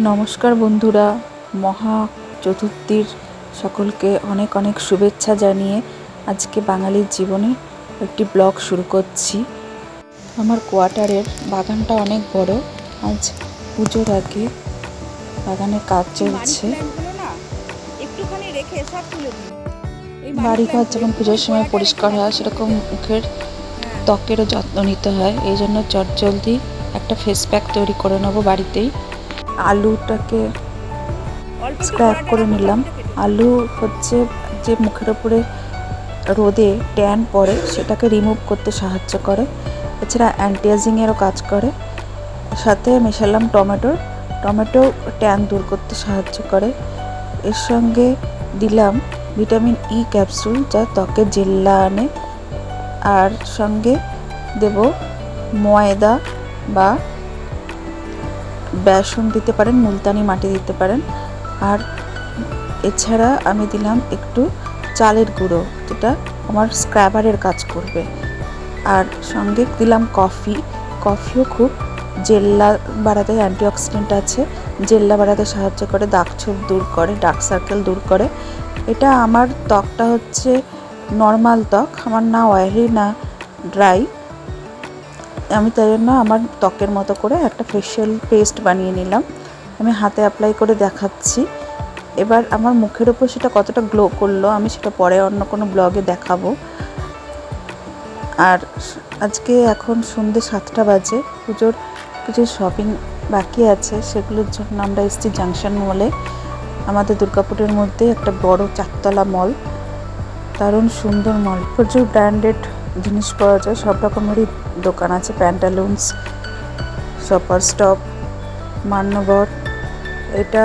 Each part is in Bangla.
নমস্কার বন্ধুরা মহা চতুর্থীর সকলকে অনেক অনেক শুভেচ্ছা জানিয়ে আজকে বাঙালির জীবনে একটি ব্লগ শুরু করছি। আমার কোয়ার্টারের বাগানটা অনেক বড় আজ পুজোর আগে বাগানে কাজ চলছে। বাড়িঘর যেমন পুজোর সময় পরিষ্কার হয় সেরকম মুখের ত্বকেরও যত্ন নিতে হয় এই জন্য চটজলদি একটা ফেস প্যাক তৈরি করে নেব বাড়িতেই। আলুটাকে স্ক্র্যাপ করে নিলাম। আলু হচ্ছে যে মুখের ওপরে রোদে ট্যান পড়ে, সেটাকে রিমুভ করতে সাহায্য করে। এছাড়া অ্যান্টিএজিংয়েরও কাজ করে। সাথে মেশালাম টমেটো। টমেটো ট্যান দূর করতে সাহায্য করে। এর সঙ্গে দিলাম ভিটামিন ই ক্যাপসুল যা ত্বকে জেল্লা আনে। আর সঙ্গে দেব ময়দা বা বেসন দিতে পারেন, মুলতানি মাটি দিতে পারেন। আর এছাড়া আমি দিলাম একটু চালের গুঁড়ো, যেটা আমার স্ক্র্যাবারের কাজ করবে। আর সঙ্গে দিলাম কফি। কফিও খুব জেল্লা বাড়াতে, অ্যান্টিঅক্সিডেন্ট আছে, জেল্লা বাড়াতে সাহায্য করে, দাগ ছোপ দূর করে, ডার্ক সার্কেল দূর করে। এটা আমার ত্বকটা হচ্ছে নর্মাল ত্বক, আমার না অয়েলি না ড্রাই আমি তাই জন্য আমার ত্বকের মতো করে একটা ফেশিয়াল পেস্ট বানিয়ে নিলাম। আমি হাতে অ্যাপ্লাই করে দেখাচ্ছি। এবার আমার মুখের ওপর সেটা কতটা গ্লো করল আমি সেটা পরে অন্য কোনো ব্লগে দেখাবো। আর আজকে এখন সন্ধে সাতটা বাজে, পুজোর কিছু শপিং বাকি আছে, সেগুলোর জন্য আমরা এসেছি জাংশন মলে আমাদের দুর্গাপুরের মধ্যে একটা বড় চারতলা মল দারুণ সুন্দর মল প্রচুর ব্র্যান্ডেড জিনিস পাওয়া যায়, সব রকমেরই দোকান আছে প্যান্টালুন্স শপার স্টপ মান্যবর। এটা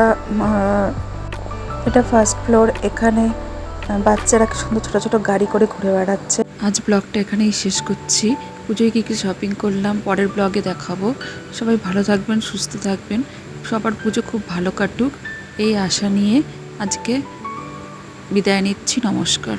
এটা ফার্স্ট ফ্লোর এখানে বাচ্চারা সুন্দর ছোটো ছোটো গাড়ি করে ঘুরে বেড়াচ্ছে। আজ ব্লগটা এখানেই শেষ করছি। পুজোয় কী কী শপিং করলাম, পরের ব্লগে দেখাবো। সবাই ভালো থাকবেন, সুস্থ থাকবেন। সবার পুজো খুব ভালো কাটুক। এই আশা নিয়ে আজকে বিদায় নিচ্ছি, নমস্কার।